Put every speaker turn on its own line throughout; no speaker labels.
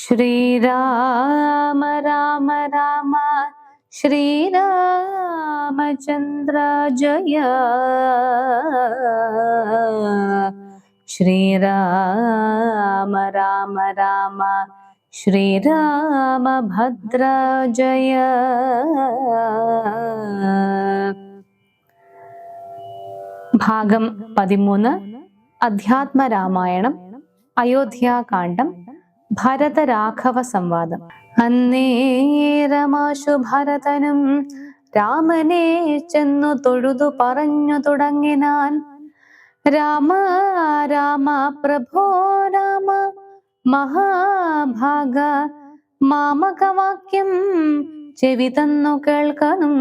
ശ്രീരാമ രാമ രാമ ശ്രീരാമചന്ദ്ര ജയ ശ്രീരാമ രാമ രാമ ശ്രീരാമഭദ്ര ജയ ഭാഗം പതിമൂന്ന് അധ്യാത്മ രാമായണം അയോധ്യാകാന്ഡം ഭരതരാഘവ സംവാദം അന്നേരമാശു ഭരതനും രാമനെ ചെന്നു തൊഴുതു പറഞ്ഞു തുടങ്ങിനാൻ രാമ രാമ പ്രഭോ രാമ മഹാഭാഗ മാമകവാക്യം ചെവി തന്നു കേൾക്കണം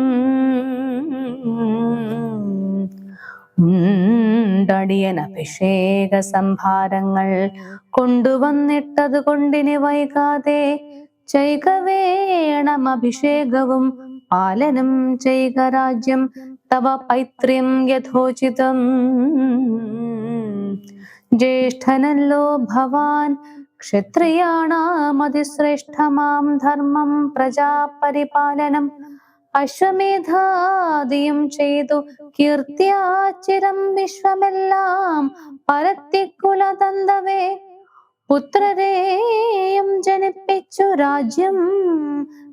ഉണ്ടടിയൻ അഭിഷേക സംഭാരങ്ങൾ കൊണ്ടുവന്നിട്ടത് കൊണ്ടിനി വൈകാതെ ചെയ്ക വേണം അഭിഷേകവും പാലനം ചെയ്ക രാജ്യം തവ പൈത്ര്യം യഥോചിതം. ജ്യേഷ്ഠനല്ലോ ഭവാൻ ക്ഷത്രിയാണാമതിശ്രേഷ്ഠമാം ധർമ്മം പ്രജാപരിപാലനം അശ്വമേധാദിയും ചെയ്തു. കീർത്തിയാചിരം വിശ്വമെല്ലാം പരത്തിക്കുലതന്തവേ. പുത്രരെയും ജനിപ്പിച്ചു രാജ്യം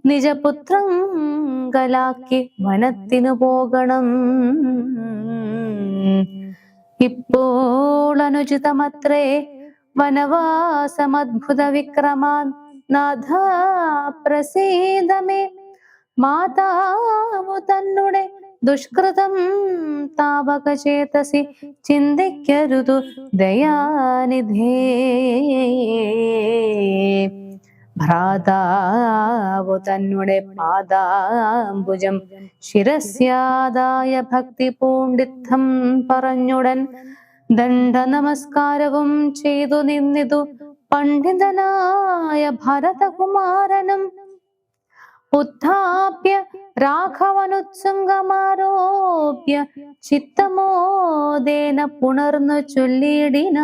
നിജപുത്രങ്കലാക്കി വനത്തിനു പോകണം. ഇപ്പോൾ അനുചിതമത്രേ വനവാസമദ്ഭുത വിക്രമാ നാഥ പ്രസീതമേ. മാതാവു തന്നുടെ ദുഷ്കൃതം താപക ചേതസി ചിന്തിക്കരുതു ദയാനിധേ. ഭ്രാതാവു തന്നുടെ പാദാംബുജം ശിരസ്യാദായ ഭക്തി പൂണ്ടിത്തം പറഞ്ഞുടൻ ദണ്ഡ നമസ്കാരവും ചെയ്തു നിന്നിതു പണ്ഡിതനായ ഭരതകുമാരനും ഉത്ഥാപ്യ രാഘവനുത്സംഗമാരോപ്യ ചിത്തമോദേന പുണർന്നു ചൊല്ലിയിടിന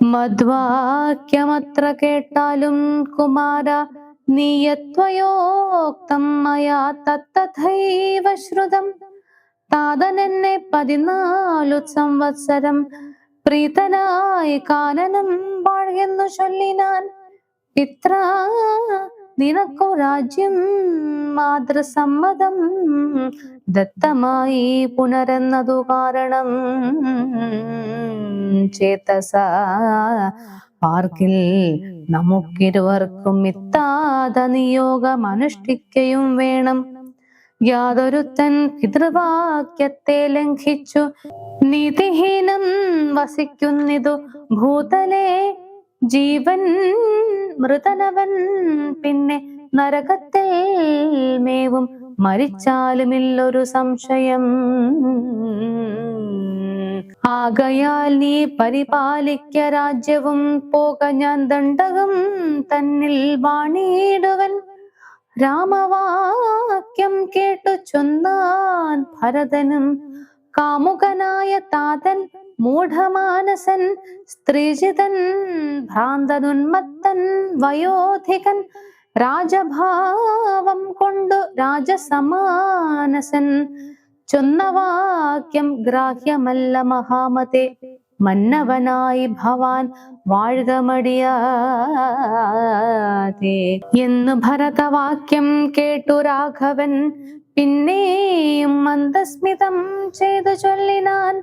മധ്വാക്യമത്ര കേട്ടാലും കുമാര നീയത്വയോക്തം മയാ തത്തഥൈവ ശ്രുതം താതനെന്നെ പതിനാലു സംവത്സരം പ്രീതനായി കാനനം വാഴെന്നു ചൊല്ലിനാൻ. പിത്ര നിനക്കു രാജ്യം മാതൃസമ്മതം ദത്തമായി പുനരെന്നതു കാരണം ചേതസ. പാർക്കിൽ നമുക്കിരുവർക്കും ഇത്താത നിയോഗം അനുഷ്ഠിക്കയും വേണം. യാതൊരുത്തൻ പിതൃവാക്യത്തെ ലംഘിച്ചു. നീതിഹീനം വസിക്കുന്നിതു ഭൂതലേ. ജീവൻ മൃതനവൻ പിന്നെ നരകത്തിൽ മേവും മരിച്ചാലുമില്ലൊരു സംശയം. ആകയാൽ നീ പരിപാലിക്ക രാജ്യവും പോക ഞാൻ ദണ്ഡകം തന്നിൽ വാണിയിടുവൻ. രാമവാക്യം കേട്ടു ചൊന്നാൻ ഭരതനും കാമുകനായ താതൻ മൂഢമാനസൻ സ്ത്രീജിതൻ ഭ്രാന്തനുന്മത്തൻ വയോധികൻ രാജഭാവം കൊണ്ടു രാജസമാനസൻ. ചൊന്ന വാക്യം ഗ്രാഹ്യമല്ല മഹാമതെ. മന്നവനായി ഭവാൻ വാഴുകമടിയാതെ. എന്ന് ഭരതവാക്യം കേട്ടു രാഘവൻ. പിന്നെയും മന്ദസ്മിതം ചെയ്തു ചൊല്ലിനാൻ.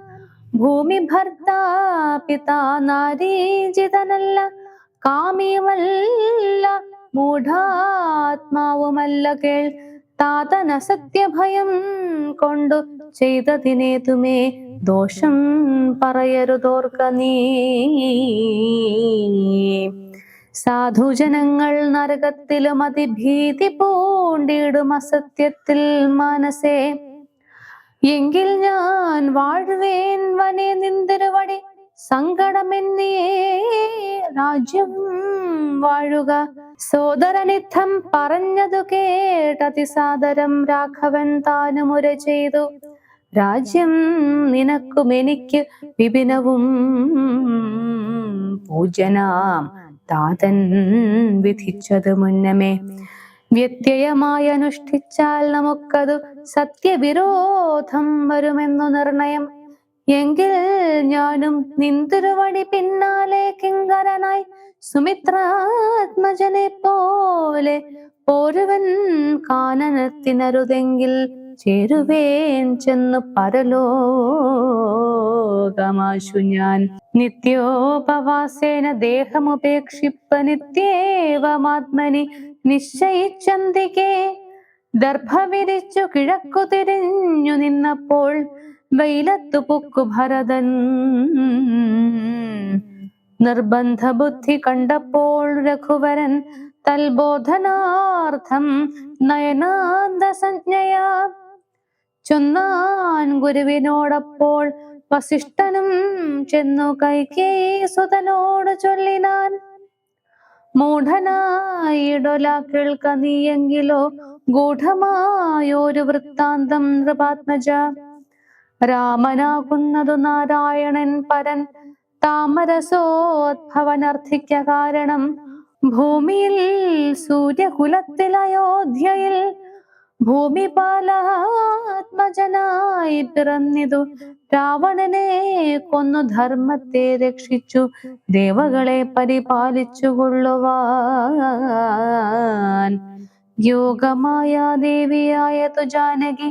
ഭൂമി ഭർത്താ പിതാ നാരീജിതനല്ല. കാമിയുമല്ല മൂഢാത്മാവുമല്ല കേൾ. താതന സത്യഭയം കൊണ്ടു ചെയ്തതിനേതുമേ ദോഷം പറയരുതോർക്ക നീ. സാധുജനങ്ങൾ നരകത്തിലും അതിഭീതി പൂണ്ടിടും അസത്യത്തിൽ മനസ്സേ. എങ്കിൽ ഞാൻ വാഴുവേൻ വനെ നിന്തിരുവടി സങ്കടമെന്നിയേ രാജ്യം വാഴുക. സോദരനിത്തം പറഞ്ഞതു കേട്ടതിസാദരം രാഘവൻ താനുമുര ചെയ്തു. രാജ്യം നിനക്കും എനിക്ക് വിപിനവും പൂജനാം താതൻ വിധിച്ചത് മുന്നമേ. വ്യത്യയമായി അനുഷ്ഠിച്ചാൽ നമുക്കത് സത്യവിരോധം വരുമെന്നു നിർണയം. എങ്കിൽ ഞാനും നിന്തിരുവടി പിന്നാലെ കിങ്കരനായി സുമിത്രാത്മജനെ പോലെ പോരുവൻ കാനനത്തിനരുതെങ്കിൽ ചേരുവേൻ ചെന്നു പരലോകമാശു ഞാൻ. നിത്യോപവാസേന ദേഹമുപേക്ഷിപ്പ നിത്യേവമാത്മനി നിശ്ചയിച്ചന്തികേ. ദർഭവിരിച്ചു കിഴക്കു തിരിഞ്ഞു നിന്നപ്പോൾ വെയിലത്തു പൊക്കു ഭരതൻ. നിർബന്ധ ബുദ്ധി കണ്ടപ്പോൾ രഘുവരൻ തൽബോധനാർത്ഥം നയനാന്ത സംജ്ഞയാ ചൊന്നാൻ ഗുരുവിനോടപ്പോൾ വസിഷ്ഠനും ചെന്നു കൈകേ സുതനോട് ചൊല്ലിനാൻ. മൂഢനായിടൊല കേൾക്ക നീയെങ്കിലോ ഗൂഢമായൊരു വൃത്താന്തം നൃപാത്മജ. രാമനാകുന്നതു നാരായണൻ പരൻ താമരസോദ്ഭവനർത്ഥിക്ക കാരണം. ഭൂമിയിൽ സൂര്യകുലത്തിൽ അയോധ്യയിൽ ഭൂമിപാലാത്മജനായി പിറന്നിതു. രാവണനെ കൊന്നു ധർമ്മത്തെ രക്ഷിച്ചു ദേവകളെ പരിപാലിച്ചു കൊള്ളുവാൻ യോഗമായ ദേവിയായതു ജാനകി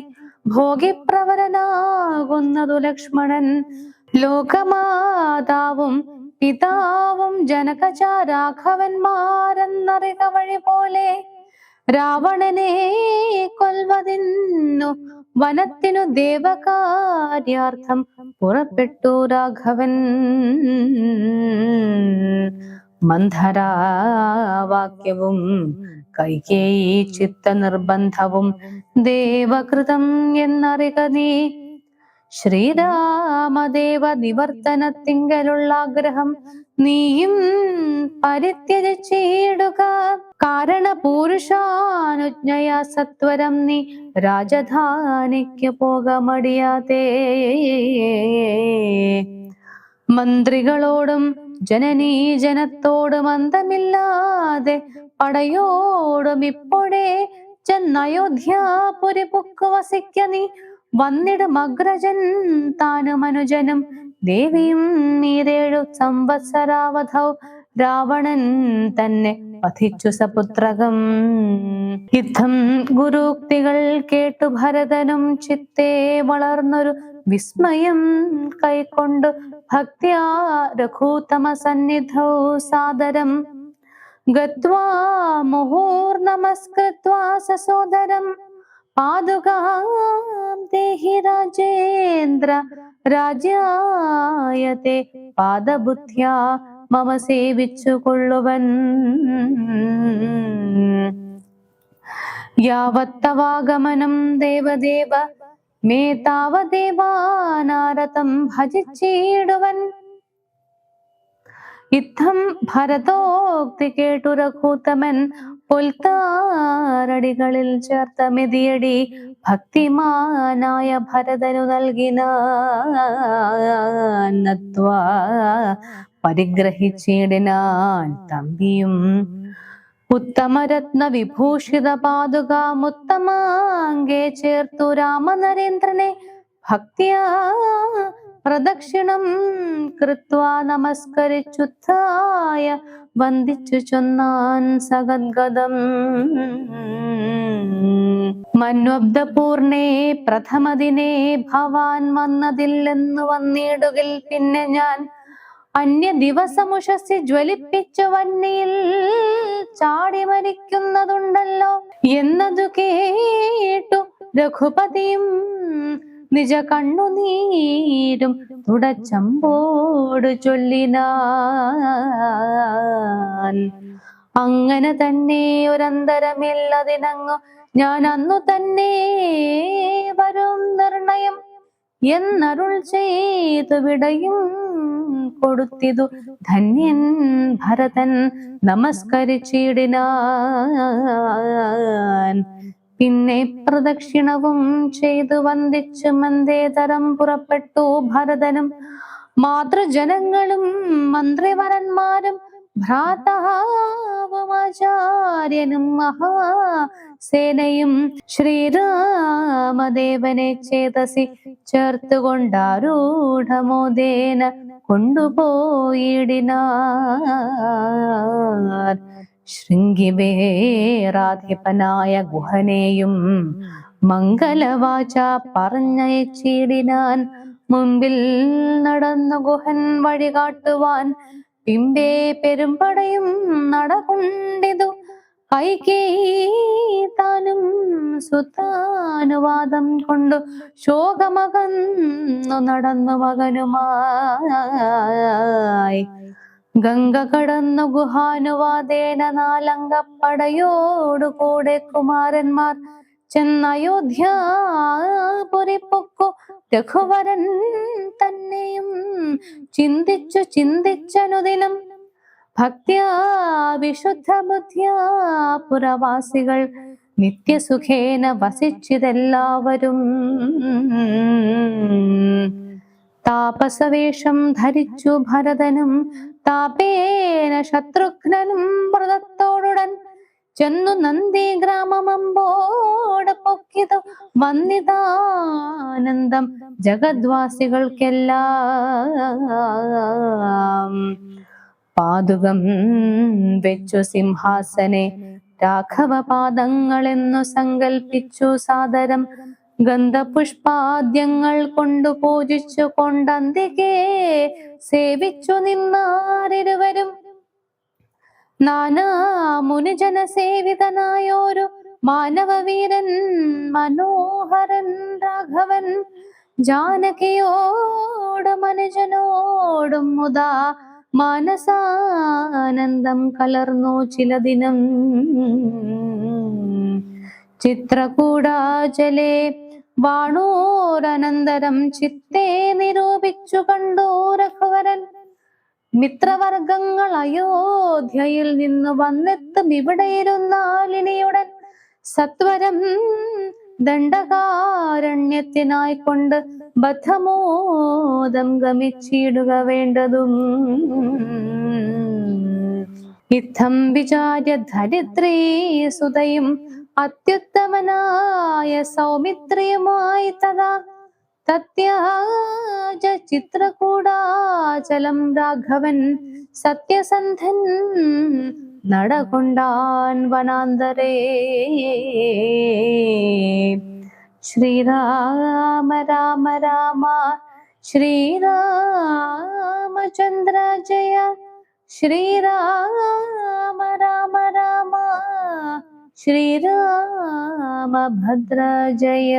ഭോഗിപ്രവരനാകുന്നതു ലക്ഷ്മണൻ. ലോകമാതാവും പിതാവും ജനകജ രാഘവന്മാരെന്നറിക വഴി പോലെ രാവണനെ കൊൽവതിന്നു വനത്തിനു ദേവകാര്യാർത്ഥം പുറപ്പെട്ടു രാഘവൻ. മന്ധരാവാക്യവും കൈകേയി ചിത്ത നിർബന്ധവും ദേവകൃതം എന്നറിക നീ ശ്രീരാമദേവ നിവർത്തനത്തിങ്കലുള്ള ആഗ്രഹം നീയും പരിത്യജിച്ചിടുക. കാരണ പുരുഷാനുജ്ഞയ സത്വരം നീ രാജധാനിക്ക് പോക മടിയാതെ മന്ത്രികളോടും ജനനീ ജനത്തോടും അന്തമില്ലാതെ പടയോടും ഇപ്പോഴേ ചെന്നയോധ്യാപുരി പുക്ക് വസിക്ക നീ. വന്നിടും മഗ്രജൻ താനും അനുജനും ദേവിയും നീരേഴു സംവത്സരാവധൗ രാവണൻ തന്നെ വധിച്ചു സപുത്രകം. യുദ്ധം ഗുരുക്തികൾ കേട്ടു ഭരതനും ചിത്തേ വളർന്നൊരു വിസ്മയം കൈക്കൊണ്ടു ഭക്തിയാ രഘൂത്തമ സന്നിധൗ സാദരം. ഗത്വാ മുഹൂർ നമസ്കൃത്വാ സസോദരം പാതുകാം ദേഹി രാജേന്ദ്ര രാജായത്തെ പാദബുദ്ധ്യ മമ സേവിച്ചുകൊള്ളുവൻ യാവത്തവാഗമനം ദേവദേവ മേ താവദേവാനാരതം ഭജിച്ചിടുവൻ. ഇത്തം ഭരതോക്തി കേട്ടു രഘൂത്തമൻ പുൽത്താരടികളിൽ ചേർത്ത മെതിയടി ഭക്തിമാനായ ഭരതനു നൽകിനത്വാ പരിഗ്രഹിച്ചിടിനാൻ തമ്പിയും ഉത്തമരത്ന വിഭൂഷിത പാതുക മുത്തമാങ്കെ ചേർത്തു രാമനരേന്ദ്രനെ ഭക്തിയാ പ്രദക്ഷിണം കൃത്വാ നമസ്കരിച്ചുത്ഥായ വന്ദിച്ചു ചൊന്നാൻ സഗദ്ഗതം. മന്വബ്ദപൂർണേ പ്രഥമദിനേ ഭവാൻ വന്നതില്ലെന്നു വന്നിടുകിൽ. പിന്നെ ഞാൻ അന്യ ദിവസമുഷസി ജ്വലിപ്പിച്ചു വന്നിയിൽ ചാടി മരിക്കുന്നതുണ്ടല്ലോ. എന്നതു കേട്ടു രഘുപതിയും നിജ കണ്ണുനീരും തുടച്ചമ്പോട് ചൊല്ലിനാൽ. അങ്ങനെ തന്നെ ഒരന്തരമില്ലതിനങ്ങു ഞാൻ അന്നു തന്നെ വരും നിർണയം എന്നരുൾ ചെയ്തു വിടയും കൊടുത്തിതു ധന്യൻ ഭരതൻ നമസ്കരിച്ചിടിനാൻ. പിന്നെ പ്രദക്ഷിണവും ചെയ്തു വന്ദിച്ച് മന്ദേതരം പുറപ്പെട്ടു ഭരതനും. മാതൃജനങ്ങളും മന്ത്രിവരന്മാരും ഭ്രാതാവുമാചാര്യനും മഹാസേനയും ശ്രീരാമദേവനെ ചേതസി ചേർത്തുകൊണ്ടാരൂഢമോദേന കൊണ്ടുപോയിടിനാർ. ശൃംഗിവേറാധിപനായ ഗുഹനെയും മംഗലവാച പറഞ്ഞയച്ചിടിനാൻ മുമ്പിൽ നടന്ന ഗുഹൻ വഴി കാട്ടുവാൻ പിമ്പേ പെരുമ്പടയും നടകൊണ്ടിതു. കൈകേതാനും സുതാനുവാദം കൊണ്ടു ശോകമകന്നു നടന്നു മകനുമായി. ഗംഗ കടന്നു ഗുഹാനുവാദേന നാലംഗപ്പടയോടു കൂടെ കുമാരന്മാർ ചെന്നയോധ്യാപുരി പൊക്കു രഘുവരൻ തന്നെയും ചിന്തിച്ചു ചിന്തിച്ചനുദിനം ഭക്ത്യാ വിശുദ്ധ ബുദ്ധ്യാ പുരവാസികൾ നിത്യസുഖേന വസിച്ചിതെല്ലാവരും. താപസവേഷം ധരിച്ചു ഭരതനും താപേന ശത്രുഘ്നനും വ്രതത്തോടുടൻ ചെന്നു നന്ദി ഗ്രാമമമ്പോട് പൊക്കിതു വന്നിതാനന്ദം ജഗദ്വാസികൾക്കെല്ലാം. പാതുകം വെച്ചു സിംഹാസനെ രാഘവ പാദങ്ങളെന്നു സങ്കൽപ്പിച്ചു സാദരം ഗന്ധപുഷ്പാദ്യങ്ങൾ കൊണ്ടു പൂജിച്ചു കൊണ്ടന്തികെ സേവിച്ചു നിന്നാരിരുവരും. നാനാ മുനിജന സേവിതനായോരു മാനവവീരൻ മനോഹരൻ രാഘവൻ. ജാനകിയോട് മനുജനോടും മുതാ മാനസാനന്ദം കലർന്നു ചില ദിനം ചിത്രകൂടാചലെ വാണോരനന്തരം ചിത്തെ നിരൂപിച്ചു കണ്ടു രഘുവരൻ. മിത്രവർഗങ്ങൾ അയോധ്യയിൽ നിന്ന് വന്നെത്തും ഇവിടെ ഇരുന്നാലിനിയുടൻ സത്വരം ദണ്ഡകാരണ്യത്തിനായി കൊണ്ട് ബദ്ധമോദം ഗമിച്ചിടുക വേണ്ടതും. ഇത്തം വിചാര്യ ധരിത്രീ സുതയും അത്യുത്തമനായ സൗമിത്രിയുമായി തഥാ തത്യാജ ചിത്രകൂടാചലം രാഘവൻ സത്യസന്ധൻ നടകൊണ്ടാൻ വനാന്തരേ. ശ്രീരാമ രാമ രാമ ശ്രീരാമചന്ദ്ര ജയ ശ്രീരാമ രാമ രാമ. ശ്രീരാമഭദ്ര ജയ